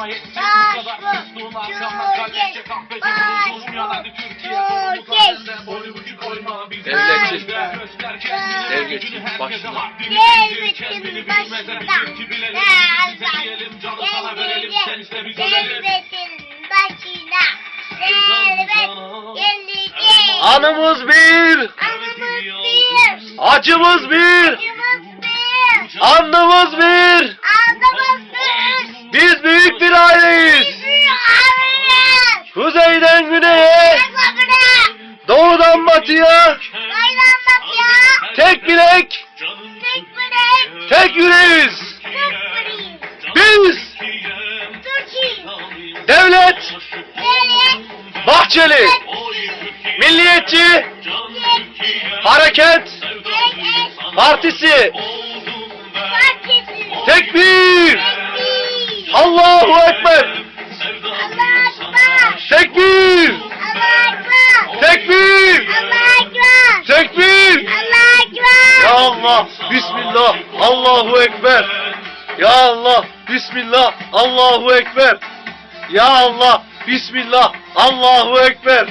Ama Baş bu kadar bu. Musluğun arkamda kalleşçe kahveci Baş Buluşmayan bu. hadi Türkiye geç. sende boyu bucu koyma bize Devletçi. Göster kendini gücünü herkese Başına. haddini bildir Kendini başına. bilmeze bizimki bilelim Ne Bize Allah. diyelim canı sana verelim Sen iste biz ölelim Devletin başına. Devlet gelecek. Anımız bir, Anımız bir. acımız bir, Acımız bir. andımız bir. Kuzeyden güneye, doğudan batıya, tek bilek, Tek tek yüreğiz. Tek. Biz devlet. Bahçeli, Milliyetçi Hareket Partisi, tekbir, Tekbir. Allahu Ekber, Allah Ekber. tekbir, Allah Ekber. tekbir, Allah Ekber. tekbir. Allah Ekber. Ya Allah, Bismillah, Allahu Ekber. Ya Allah, Bismillah, Allahu Ekber. Ya Allah, Bismillah, Allahu Ekber.